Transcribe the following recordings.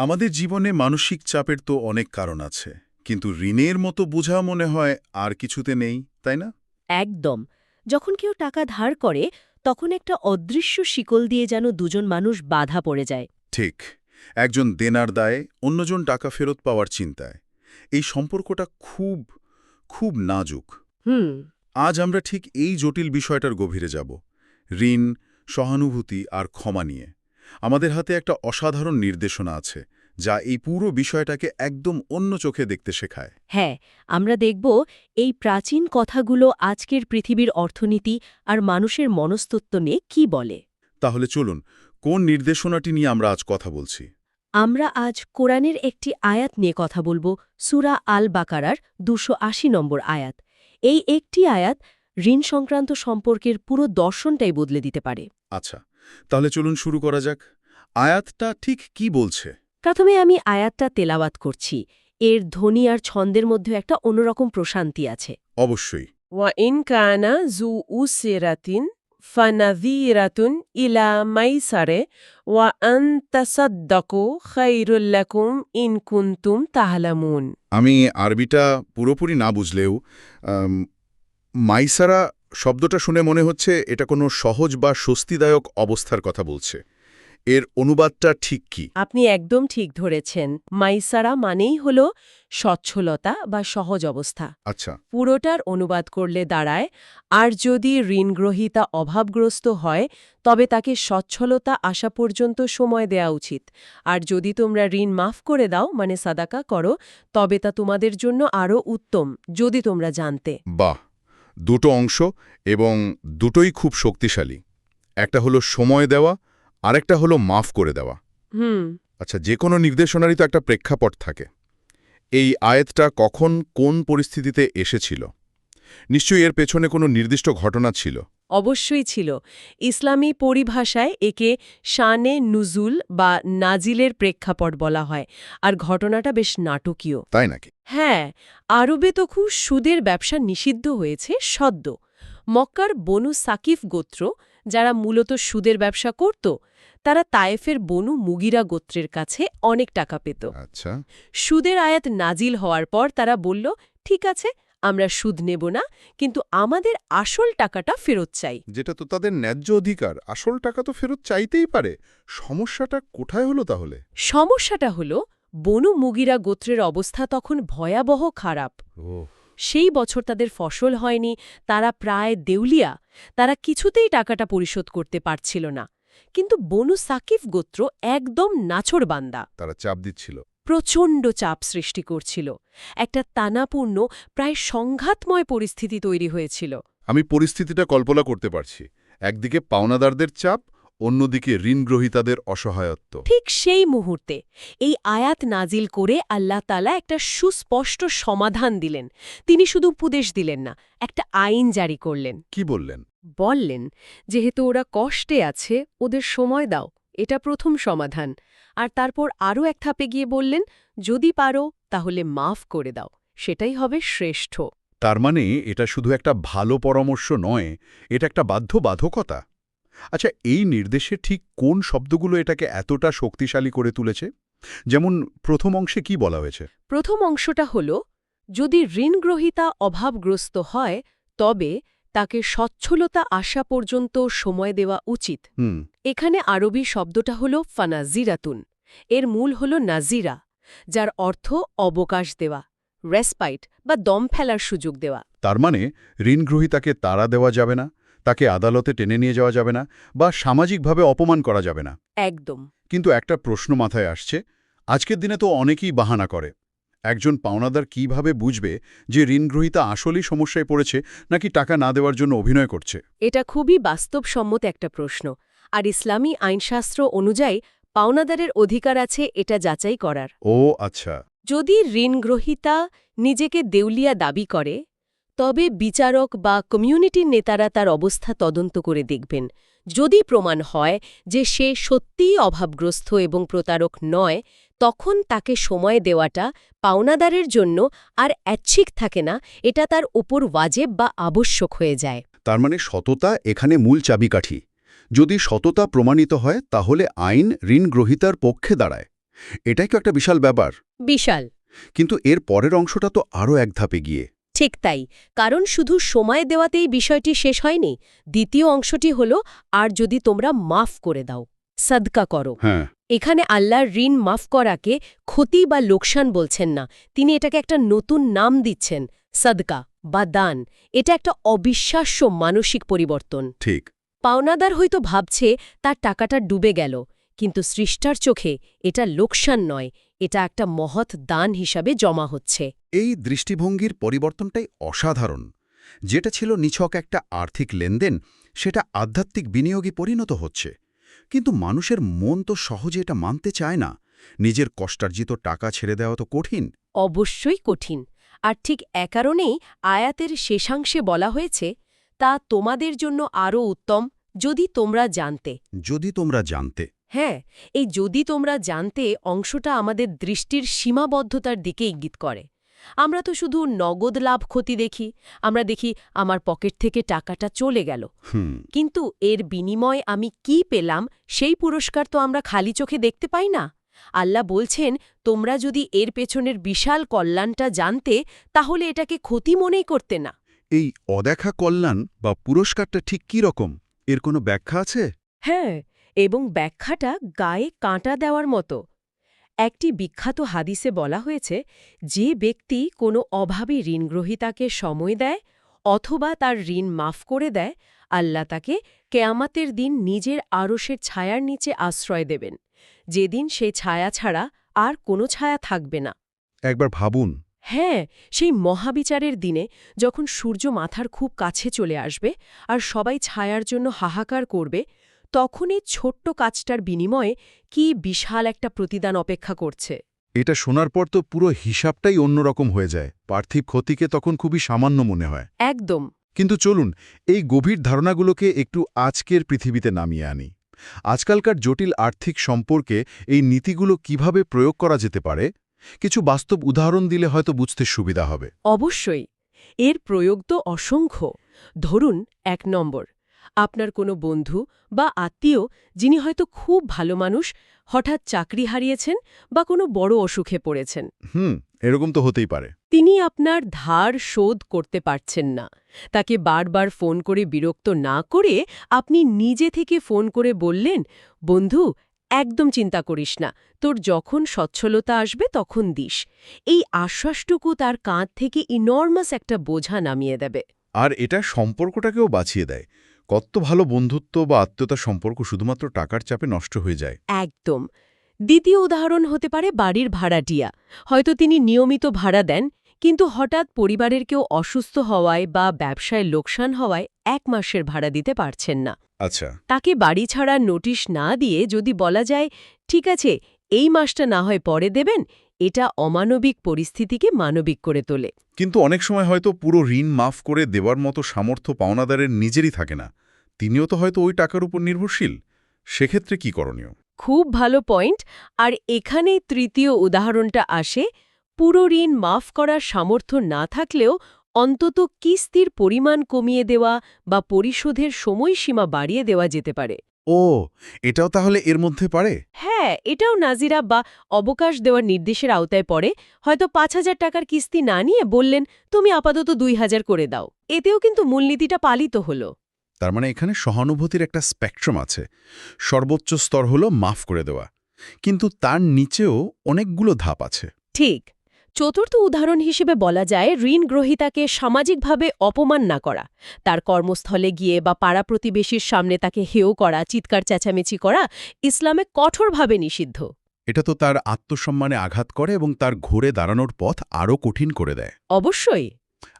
আমাদের জীবনে মানসিক চাপের তো অনেক কারণ আছে কিন্তু ঋণের মতো বোঝা মনে হয় আর কিছুতে নেই তাই না? একদম। যখন কেউ টাকা ধার করে তখন একটা অদৃশ্য শিকল দিয়ে যেন দুজন মানুষ বাধা পড়ে যায়। ঠিক। একজন দেনার দায়ে অন্যজন টাকা ফেরত পাওয়ার চিন্তায়। এই সম্পর্কটা খুব খুব নাজুক। হুম। আজ আমরা ঠিক এই জটিল বিষয়টার গভীরে যাব। ঋণ সহানুভূতি আর ক্ষমা নিয়ে। আমাদের হাতে একটা অসাধারণ নির্দেশনা আছে। যা এই পুরো বিষয়টাকে একদম অন্য চোখে দেখতে শেখায়। হ্যাঁ আমরা দেখব এই প্রাচীন কথাগুলো আজকের পৃথিবীর অর্থনীতি আর মানুষের মনস্তত্ব নিয়ে কি বলে। তাহলে চলুন কোন নির্দেশনাটি নিয়ে আমরা আজ কথা বলছি? আমরা আজ কোরআনের একটি আয়াত নিয়ে কথা বলব সুরা আল বাকারার দুশো আশি নম্বর আয়াত। এই একটি আয়াত ঋণ সংক্রান্ত সম্পর্কের পুরো দর্শনটাই বদলে দিতে পারে। আচ্ছা তাহলে চলুন শুরু করা যাক। আয়াতটা ঠিক কি বলছে? প্রথমে আমি আয়াতটা তেলাওয়াত করছি। এর ধ্বনি আর ছন্দের মধ্যে একটা অন্যরকম প্রশান্তি আছে। অবশ্যই। ওয়া ইন কানা জু উসেরাতিন ফানাদিরাতুন ইলা মাইসারে ওয়া আন তাসাদ্দাকু খাইরুল্লাকুম ইন কুন্তুম তাহলামুন। আমি আরবিটা পুরোপুরি না বুঝলেও মাইসারা শব্দটা শুনে মনে হচ্ছে এটা কোনো সহজ বা স্বস্তিদায়ক অবস্থার কথা বলছে। এর অনুবাদটা ঠিক কি? আপনি একদম ঠিক ধরেছেন। মাইসারা মানেই হল স্বচ্ছলতা বা সহজ অবস্থা। আচ্ছা। পুরোটার অনুবাদ করলে দাঁড়ায় আর যদি ঋণগ্রহীতা অভাবগ্রস্ত হয় তবে তাকে সচ্ছলতা আসা পর্যন্ত সময় দেয়া উচিত। আর যদি তোমরা ঋণ মাফ করে দাও মানে সাদাকা করো তবে তা তোমাদের জন্য আরও উত্তম যদি তোমরা জানতে। বাহ! দুটো অংশ এবং দুটোই খুব শক্তিশালী। একটা হলো সময় দেওয়া আরেকটা হলো মাফ করে দেওয়া। হুম। আচ্ছা যে কোনো নির্দেশনারই তো একটা প্রেক্ষাপট থাকে। এই আয়াতটা কখন কোন পরিস্থিতিতে এসেছিল? নিশ্চয়ই এর পেছনে কোনো নির্দিষ্ট ঘটনা ছিল। অবশ্যই ছিল। ইসলামী পরিভাষায় একে শানে নুজুল বা নাজিলের প্রেক্ষাপট বলা হয় আর ঘটনাটা বেশ নাটকীয়। তাই নাকি? হ্যাঁ আরবে তো খুব সুদের ব্যবসা নিষিদ্ধ হয়েছে সদ্য। মক্কার বনু সাকিফ গোত্র যারা মূলত সুদের ব্যবসা করত তারা তায়েফের বনু মুগিরা গোত্রের কাছে অনেক টাকা পেত। আচ্ছা। সুদের আয়াত নাজিল হওয়ার পর তারা বলল ঠিক আছে আমরা সুদ নেব না কিন্তু আমাদের আসল টাকাটা ফেরত চাই। যেটা তো তাদের ন্যায্য অধিকার আসল টাকা তো ফেরত চাইতেই পারে। সমস্যাটা কোথায় হলো তাহলে? সমস্যাটা হল বনু মুগিরা গোত্রের অবস্থা তখন ভয়াবহ খারাপ। সেই বছর তাদের ফসল হয়নি তারা প্রায় দেউলিয়া তারা কিছুতেই টাকাটা পরিশোধ করতে পারছিল না। কিন্তু বনু সাকিফ গোত্র একদম নাছড় বান্দা। তারা চাপ দিচ্ছিল। প্রচণ্ড চাপ সৃষ্টি করছিল। একটা তানাপূর্ণ প্রায় সংঘাতময় পরিস্থিতি তৈরি হয়েছিল। আমি পরিস্থিতিটা কল্পনা করতে পারছি। একদিকে পাওনাদারদের চাপ অন্যদিকে ঋণগ্রহীতাদের অসহায়ত্ব। ঠিক সেই মুহূর্তে এই আয়াত নাজিল করে আল্লাহ তালা একটা সুস্পষ্ট সমাধান দিলেন। তিনি শুধু উপদেশ দিলেন না একটা আইন জারি করলেন। কি বললেন? বললেন যেহেতু ওরা কষ্টে আছে ওদের সময় দাও এটা প্রথম সমাধান। আর তারপর আরও এক ধাপে গিয়ে বললেন যদি পারো তাহলে মাফ করে দাও সেটাই হবে শ্রেষ্ঠ। তার মানে এটা শুধু একটা ভালো পরামর্শ নয় এটা একটা বাধ্যবাধকতা। আচ্ছা এই নির্দেশে ঠিক কোন শব্দগুলো এটাকে এতটা শক্তিশালী করে তুলেছে? যেমন প্রথম অংশে কি বলা হয়েছে? প্রথম অংশটা হল যদি ঋণগ্রহীতা অভাবগ্রস্ত হয় তবে তাকে সচ্ছলতা আসা পর্যন্ত সময় দেওয়া উচিত। এখানে আরবি শব্দটা হল ফানাজিরাতুন। এর মূল হল নাজিরা যার অর্থ অবকাশ দেওয়া রেসপাইট বা দম ফেলার সুযোগ দেওয়া। তার মানে ঋণগ্রহীতাকে তাড়া দেওয়া যাবে না? তাকে আদালতে টেনে নিয়ে যাওয়া যাবে না বা সামাজিকভাবে অপমান করা যাবে না। একদম। কিন্তু একটা প্রশ্ন মাথায় আসছে আজকের দিনে তো অনেকেই বাহানা করে। একজন পাওনাদার কীভাবে বুঝবে যে ঋণগ্রহীতা আসলেই সমস্যায় পড়েছে নাকি টাকা না দেওয়ার জন্য অভিনয় করছে? এটা খুবই বাস্তবসম্মত একটা প্রশ্ন। আর ইসলামী আইনশাস্ত্র অনুযায়ী পাওনাদারের অধিকার আছে এটা যাচাই করার। ও আচ্ছা। যদি ঋণগ্রহীতা নিজেকে দেউলিয়া দাবি করে তবে বিচারক বা কমিউনিটির নেতারা তার অবস্থা তদন্ত করে দেখবেন। যদি প্রমাণ হয় যে সে সত্যিই অভাবগ্রস্ত এবং প্রতারক নয় তখন তাকে সময় দেওয়াটা পাওনাদারের জন্য আর অ্যাচ্ছিক থাকে না এটা তার ওপর ওয়াজেব বা আবশ্যক হয়ে যায়। তার মানে সততা এখানে মূল চাবিকাঠি। যদি সততা প্রমাণিত হয় তাহলে আইন ঋণগ্রহীতার পক্ষে দাঁড়ায়। এটাই তো একটা বিশাল ব্যাপার। বিশাল। কিন্তু এর পরের অংশটা তো আরও এক ধাপে গিয়ে ঠিক তাই কারণ শুধু সময় দেওয়াতেই বিষয়টি শেষ হয়নি দ্বিতীয় অংশটি হল আর যদি তোমরা মাফ করে দাও সদকা করো। হ্যাঁ। এখানে আল্লাহর ঋণ মাফ করাকে ক্ষতি বা লোকসান বলছেন না তিনি এটাকে একটা নতুন নাম দিচ্ছেন সদকা বা দান। এটা একটা অবিশ্বাস্য মানসিক পরিবর্তন। ঠিক। পাওনাদার হয়তো ভাবছে তার টাকাটা ডুবে গেল কিন্তু সৃষ্টার চোখে এটা লোকসান নয় এটা একটা মহৎ দান হিসাবে জমা হচ্ছে। এই দৃষ্টিভঙ্গির পরিবর্তনটাই অসাধারণ। যেটা ছিল নিছক একটা আর্থিক লেনদেন সেটা আধ্যাত্মিক বিনিয়োগে পরিণত হচ্ছে। কিন্তু মানুষের মন তো সহজে এটা মানতে চায় না। নিজের কষ্টার্জিত টাকা ছেড়ে দেওয়া তো কঠিন। অবশ্যই কঠিন। আর ঠিক এ কারণেই আয়াতের শেষাংশে বলা হয়েছে তা তোমাদের জন্য আরও উত্তম যদি তোমরা জানতে। যদি তোমরা জানতে। হ্যাঁ এই যদি তোমরা জানতে অংশটা আমাদের দৃষ্টির সীমাবদ্ধতার দিকে ইঙ্গিত করে। আমরা তো শুধু নগদ লাভ ক্ষতি দেখি আমরা দেখি আমার পকেট থেকে টাকাটা চলে গেল। কিন্তু এর বিনিময়ে আমি কি পেলাম সেই পুরস্কার তো আমরা খালি চোখে দেখতে পাই না। আল্লাহ বলছেন তোমরা যদি এর পেছনের বিশাল কল্যাণটা জানতে তাহলে এটাকে ক্ষতি মনেই করতে না। এই অদেখা কল্যাণ বা পুরস্কারটা ঠিক কী রকম? এর কোনো ব্যাখ্যা আছে? হ্যাঁ এবং ব্যাখ্যাটা গায়ে কাঁটা দেওয়ার মতো। একটি বিখ্যাত হাদিসে বলা হয়েছে যে ব্যক্তি কোনো অভাবী ঋণগ্রহীতাকে সময় দেয় অথবা তার ঋণ মাফ করে দেয় আল্লাহ তাকে কেয়ামাতের দিন নিজের আরশের ছায়ার নিচে আশ্রয় দেবেন। যেদিন সে ছায়া ছাড়া আর কোনো ছায়া থাকবে না। একবার ভাবুন। হ্যাঁ সেই মহাবিচারের দিনে যখন সূর্য মাথার খুব কাছে চলে আসবে আর সবাই ছায়ার জন্য হাহাকার করবে তখনই ছোট্ট কাজটার বিনিময়ে কি বিশাল একটা প্রতিদান অপেক্ষা করছে। এটা শোনার পর তো পুরো হিসাবটাই অন্যরকম হয়ে যায়। পার্থিব ক্ষতিকে তখন খুবই সামান্য মনে হয়। একদম। কিন্তু চলুন এই গভীর ধারণাগুলোকে একটু আজকের পৃথিবীতে নামিয়ে আনি। আজকালকার জটিল আর্থিক সম্পর্কে এই নীতিগুলো কীভাবে প্রয়োগ করা যেতে পারে কিছু বাস্তব উদাহরণ দিলে হয়তো বুঝতে সুবিধা হবে। অবশ্যই এর প্রয়োগ তো অসংখ্য। ধরুন এক নম্বর আপনার কোনো বন্ধু বা আত্মীয় যিনি হয়তো খুব ভালো মানুষ হঠাৎ চাকরি হারিয়েছেন বা কোনো বড় অসুখে পড়েছেন। হুম এরকম তো হতেই পারে। তিনি আপনার ধার শোধ করতে পারছেন না। তাকে বারবার ফোন করে বিরক্ত না করে আপনি নিজে থেকে ফোন করে বললেন বন্ধু একদম চিন্তা করিস না। তোর যখন সচ্ছলতা আসবে তখন দিস। এই আশ্বাসটুকু তার কাঁধ থেকে ইনর্মাস একটা বোঝা নামিয়ে দেবে। আর এটা সম্পর্কটাকেও বাঁচিয়ে দেয়। কত ভালো বন্ধুত্ব বা আত্মীয়তার সম্পর্ক শুধুমাত্র টাকার চাপে নষ্ট হয়ে যায়। একদম। দ্বিতীয় উদাহরণ হতে পারে বাড়ির ভাড়াটিয়া হয়তো তিনি নিয়মিত ভাড়া দেন কিন্তু হঠাৎ পরিবারের কেউ অসুস্থ হওয়ায় বা ব্যবসায় লোকসান হওয়ায় এক মাসের ভাড়া দিতে পারছেন না। আচ্ছা। তাকে বাড়ি ছাড়ার নোটিশ না দিয়ে যদি বলা যায় ঠিক আছে এই মাসটা না হয় পরে দেবেন এটা অমানবিক পরিস্থিতিকে মানবিক করে তোলে। কিন্তু অনেক সময় হয়তো পুরো ঋণ মাফ করে দেওয়ার মতো সামর্থ্য পাওনাদারের নিজেরই থাকে না। তিনিও তো হয়তো ওই টাকার উপর নির্ভরশীল। সেক্ষেত্রে কি করণীয়? খুব ভালো পয়েন্ট। আর এখানেই তৃতীয় উদাহরণটা আসে। পুরো ঋণ মাফ করার সামর্থ্য না থাকলেও অন্তত কিস্তির পরিমাণ কমিয়ে দেওয়া বা পরিশোধের সময়সীমা বাড়িয়ে দেওয়া যেতে পারে। ও এটাও তাহলে এর মধ্যে পড়ে? হ্যাঁ এটাও নাজিরা বা অবকাশ দেওয়ার নির্দেশের আওতায় পড়ে। হয়তো পাঁচ হাজার টাকার কিস্তি না নিয়ে বললেন তুমি আপাতত দুই হাজার করে দাও। এতেও কিন্তু মূলনীতিটা পালিত হলো। তার মানে এখানে সহানুভূতির একটা স্পেকট্রাম আছে। সর্বোচ্চ স্তর হলো মাফ করে দেওয়া। কিন্তু তার নিচেও অনেকগুলো ধাপ আছে। ঠিক। চতুর্থ উদাহরণ হিসেবে বলা যায় ঋণ গ্রহীতাকে সামাজিকভাবে অপমান না করা। তার কর্মস্থলে গিয়ে বা পাড়া প্রতিবেশীর সামনে তাকে হেয় করা চিৎকার চেঁচামেচি করা ইসলামে কঠোরভাবে নিষিদ্ধ। এটা তো তার আত্মসম্মানে আঘাত করে এবং তার ঘুরে দাঁড়ানোর পথ আরও কঠিন করে দেয়। অবশ্যই।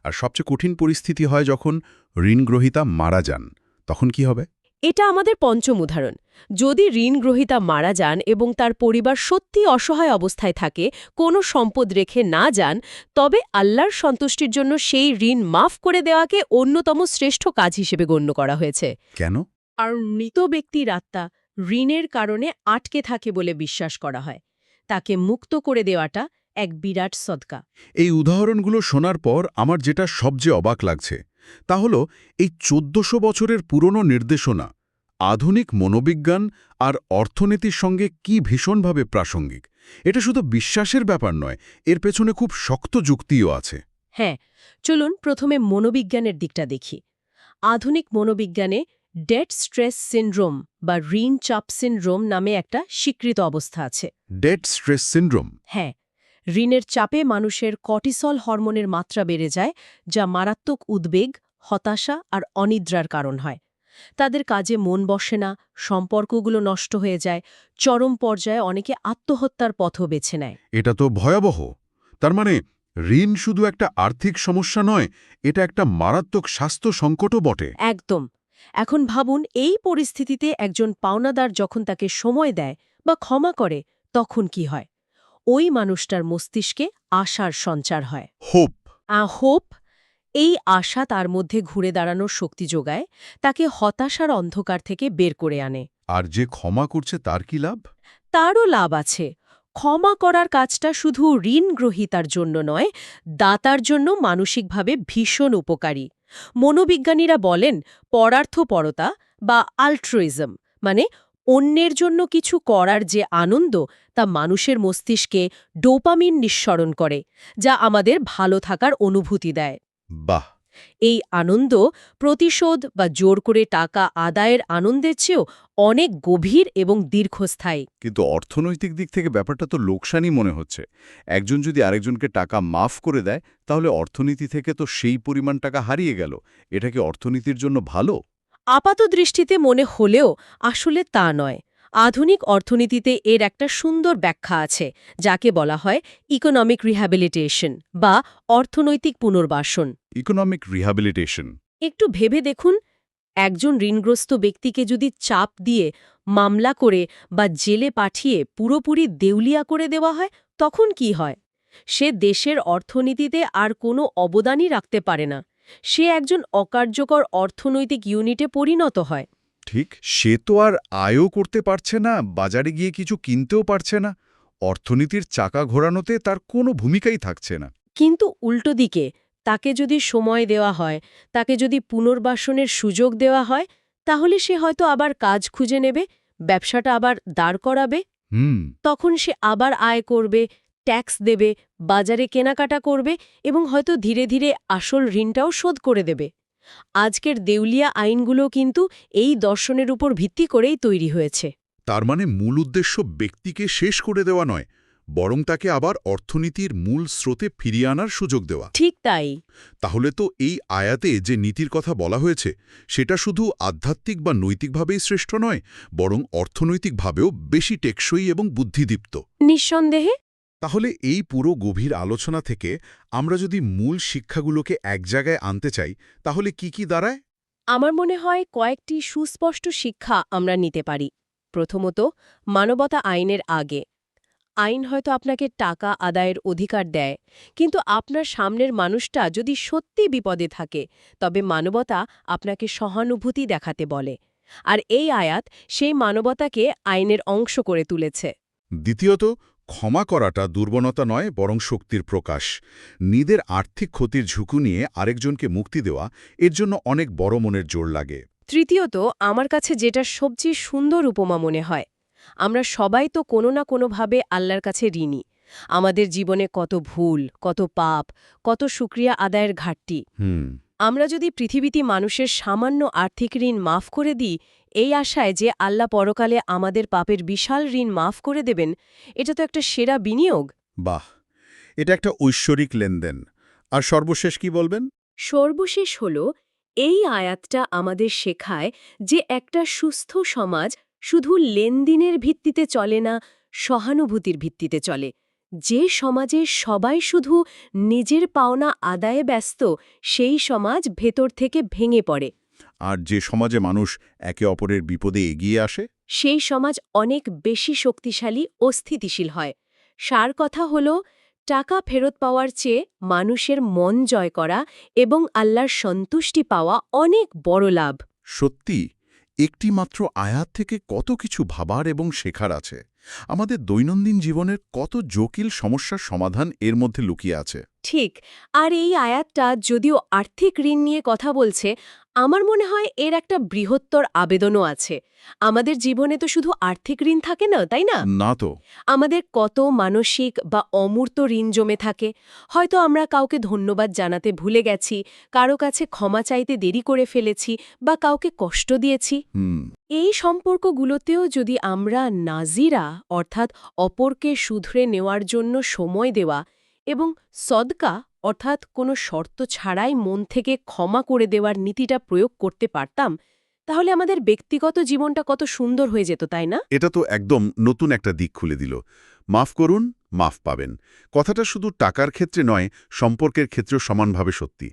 আর সবচেয়ে কঠিন পরিস্থিতি হয় যখন ঋণগ্রহীতা মারা যান তখন কি হবে? এটা আমাদের পঞ্চম উদাহরণ। যদি ঋণ গ্রহীতা মারা যান এবং তার পরিবার সত্যি অসহায় অবস্থায় থাকে কোনো সম্পদ রেখে না যান তবে আল্লাহর সন্তুষ্টির জন্য সেই ঋণ মাফ করে দেওয়াকে অন্যতম শ্রেষ্ঠ কাজ হিসেবে গণ্য করা হয়েছে। কেন? আর মৃত ব্যক্তির আত্মা ঋণের কারণে আটকে থাকে বলে বিশ্বাস করা হয়। তাকে মুক্ত করে দেওয়াটা এক বিরাট সদকা। এই উদাহরণগুলো শোনার পর আমার যেটা সবচেয়ে অবাক লাগছে তা হল এই চোদ্দশো বছরের পুরনো নির্দেশনা আধুনিক মনোবিজ্ঞান আর অর্থনীতির সঙ্গে কি ভীষণভাবে প্রাসঙ্গিক। এটা শুধু বিশ্বাসের ব্যাপার নয় এর পেছনে খুব শক্ত যুক্তিও আছে। হ্যাঁ চলুন প্রথমে মনোবিজ্ঞানের দিকটা দেখি। আধুনিক মনোবিজ্ঞানে ডেট স্ট্রেস সিনড্রোম বা রিন চাপ সিনড্রোম নামে একটা স্বীকৃত অবস্থা আছে। Debt stress syndrome? হ্যাঁ ঋণের চাপে মানুষের কটিসল হরমোনের মাত্রা বেড়ে যায় যা মারাত্মক উদ্বেগ হতাশা আর অনিদ্রার কারণ হয়। তাদের কাজে মন বসে না সম্পর্কগুলো নষ্ট হয়ে যায় চরম পর্যায়ে অনেকে আত্মহত্যার পথও বেছে নেয়। এটা তো ভয়াবহ। তার মানে ঋণ শুধু একটা আর্থিক সমস্যা নয় এটা একটা মারাত্মক স্বাস্থ্য সংকটও বটে। একদম। এখন ভাবুন এই পরিস্থিতিতে একজন পাওনাদার যখন তাকে সময় দেয় বা ক্ষমা করে তখন কি হয়? ওই মানুষটার মস্তিষ্কে আশার সঞ্চার হয়। হোপ। হোপ এই আশা তার মধ্যে ঘুরে দাঁড়ানোর শক্তি যোগায় তাকে হতাশার অন্ধকার থেকে বের করে আনে। আর যে ক্ষমা করছে তার কি লাভ? তারও লাভ আছে। ক্ষমা করার কাজটা শুধু ঋণ গ্রহীতার জন্য নয় দাতার জন্য মানসিকভাবে ভীষণ উপকারী। মনোবিজ্ঞানীরা বলেন পরার্থপরতা বা আল্ট্রুইজম মানে অন্যের জন্য কিছু করার যে আনন্দ তা মানুষের মস্তিষ্কে ডোপামিন নিঃসরণ করে যা আমাদের ভালো থাকার অনুভূতি দেয়। বাহ! এই আনন্দ প্রতিশোধ বা জোর করে টাকা আদায়ের আনন্দের চেয়েও অনেক গভীর এবং দীর্ঘস্থায়ী। কিন্তু অর্থনৈতিক দিক থেকে ব্যাপারটা তো লোকসানই মনে হচ্ছে। একজন যদি আরেকজনকে টাকা মাফ করে দেয় তাহলে অর্থনীতি থেকে তো সেই পরিমাণ টাকা হারিয়ে গেল। এটা কি অর্থনীতির জন্য ভালো? আপাত দৃষ্টিতে মনে হলেও আসলে তা নয়। আধুনিক অর্থনীতিতে এর একটা সুন্দর ব্যাখ্যা আছে যাকে বলা হয় ইকোনমিক রিহ্যাবিলিটেশন বা অর্থনৈতিক পুনর্বাসন। ইকোনমিক রিহ্যাবিলিটেশন একটু ভেবে দেখুন একজন ঋণগ্রস্ত ব্যক্তিকে যদি চাপ দিয়ে মামলা করে বা জেলে পাঠিয়ে পুরোপুরি দেউলিয়া করে দেওয়া হয় তখন কি হয়? সে দেশের অর্থনীতিতে আর কোনো অবদানই রাখতে পারে না। সে একজন অকার্যকর অর্থনৈতিক ইউনিটে পরিণত হয়। ঠিক সে তো আর আয়ও করতে পারছে না বাজারে গিয়ে কিছু কিনতেও পারছে না। অর্থনীতির চাকা ঘোরানোতে তার কোনো ভূমিকাই থাকছে না। কিন্তু উল্টো দিকে তাকে যদি সময় দেওয়া হয় তাকে যদি পুনর্বাসনের সুযোগ দেওয়া হয় তাহলে সে হয়তো আবার কাজ খুঁজে নেবে ব্যবসাটা আবার দাঁড় করাবে। হুম। তখন সে আবার আয় করবে ট্যাক্স দেবে বাজারে কেনাকাটা করবে এবং হয়তো ধীরে ধীরে আসল ঋণটাও শোধ করে দেবে। আজকের দেউলিয়া আইনগুলো কিন্তু এই দর্শনের উপর ভিত্তি করেই তৈরি হয়েছে। তার মানে মূল উদ্দেশ্য ব্যক্তিকে শেষ করে দেওয়া নয় বরং তাকে আবার অর্থনীতির মূল স্রোতে ফিরিয়ে আনার সুযোগ দেওয়া। ঠিক তাই। তাহলে তো এই আয়াতে যে নীতির কথা বলা হয়েছে সেটা শুধু আধ্যাত্মিক বা নৈতিকভাবেই শ্রেষ্ঠ নয় বরং অর্থনৈতিকভাবেও বেশি টেকসই এবং বুদ্ধিদীপ্ত। নিঃসন্দেহে। তাহলে এই পুরো গভীর আলোচনা থেকে আমরা যদি মূল শিক্ষাগুলোকে এক জায়গায় আনতে চাই তাহলে কি কি দাঁড়ায়? আমার মনে হয় কয়েকটি সুস্পষ্ট শিক্ষা আমরা নিতে পারি। প্রথমত মানবতা আইনের আগে। আইন হয়তো আপনাকে টাকা আদায়ের অধিকার দেয় কিন্তু আপনার সামনের মানুষটা যদি সত্যি বিপদে থাকে তবে মানবতা আপনাকে সহানুভূতি দেখাতে বলে। আর এই আয়াত সেই মানবতাকে আইনের অংশ করে তুলেছে। দ্বিতীয়ত ক্ষমা করাটা দুর্বলতা নয় বরং শক্তির প্রকাশ। নিজের আর্থিক ক্ষতির ঝুঁকু নিয়ে আরেকজনকে মুক্তি দেওয়া এর জন্য অনেক বড় মনের জোর লাগে। তৃতীয়ত আমার কাছে যেটা সবচেয়ে সুন্দর উপমা মনে হয় আমরা সবাই তো কোনো না কোনোভাবে আল্লাহর কাছে ঋণী। আমাদের জীবনে কত ভুল কত পাপ কত সুক্রিয়া আদায়ের ঘাটতি। আমরা যদি পৃথিবীতে মানুষের সামান্য আর্থিক ঋণ মাফ করে দিই এই আশায় যে আল্লাহ পরকালে আমাদের পাপের বিশাল ঋণ মাফ করে দেবেন এটা তো একটা সেরা বিনিয়োগ। বাহ এটা একটা ঐশ্বরিক লেনদেন। আর সর্বশেষ কি বলবেন? সর্বশেষ হল এই আয়াতটা আমাদের শেখায় যে একটা সুস্থ সমাজ শুধু লেনদিনের ভিত্তিতে চলে না সহানুভূতির ভিত্তিতে চলে। যে সমাজে সবাই শুধু নিজের পাওনা আদায়ে ব্যস্ত সেই সমাজ ভেতর থেকে ভেঙে পড়ে। আর যে সমাজে মানুষ একে অপরের বিপদে এগিয়ে আসে? সেই সমাজ অনেক বেশি শক্তিশালী ও স্থিতিশীল হয়। সার কথা হল টাকা ফেরত পাওয়ার চেয়ে মানুষের মন জয় করা এবং আল্লাহর সন্তুষ্টি পাওয়া অনেক বড় লাভ। সত্যি একটি মাত্র আয়াত থেকে কত কিছু ভাবার এবং শেখার আছে? আমাদের দৈনন্দিন জীবনের কত জটিল সমস্যার সমাধান এর মধ্যে লুকিয়ে আছে? ঠিক আর এই আয়াতটা যদিও আর্থিক ঋণ নিয়ে কথা বলছে আমার মনে হয় এর একটা বৃহত্তর আবেদনও আছে। আমাদের জীবনে তো শুধু আর্থিক ঋণ থাকে না তাই না? না তো। আমাদের কত মানসিক বা অমূর্ত ঋণ জমে থাকে। হয়তো আমরা কাউকে ধন্যবাদ জানাতে ভুলে গেছি কারও কাছে ক্ষমা চাইতে দেরি করে ফেলেছি বা কাউকে কষ্ট দিয়েছি। এই সম্পর্কগুলোতেও যদি আমরা নাজিরা অর্থাৎ অপরকে শুধরে নেওয়ার জন্য সময় দেওয়া এবং সদকা অর্থাৎ কোনো শর্ত ছাড়াই মন থেকে ক্ষমা করে দেওয়ার নীতিটা প্রয়োগ করতে পারতাম, তাহলে আমাদের ব্যক্তিগত জীবনটা কত সুন্দর হয়ে যেত, তাই না? এটা তো একদম নতুন একটা দিক খুলে দিল। মাফ করুন, মাফ পাবেন। কথাটা শুধু টাকার ক্ষেত্রে নয়, সম্পর্কের ক্ষেত্রেও সমানভাবে সত্যি।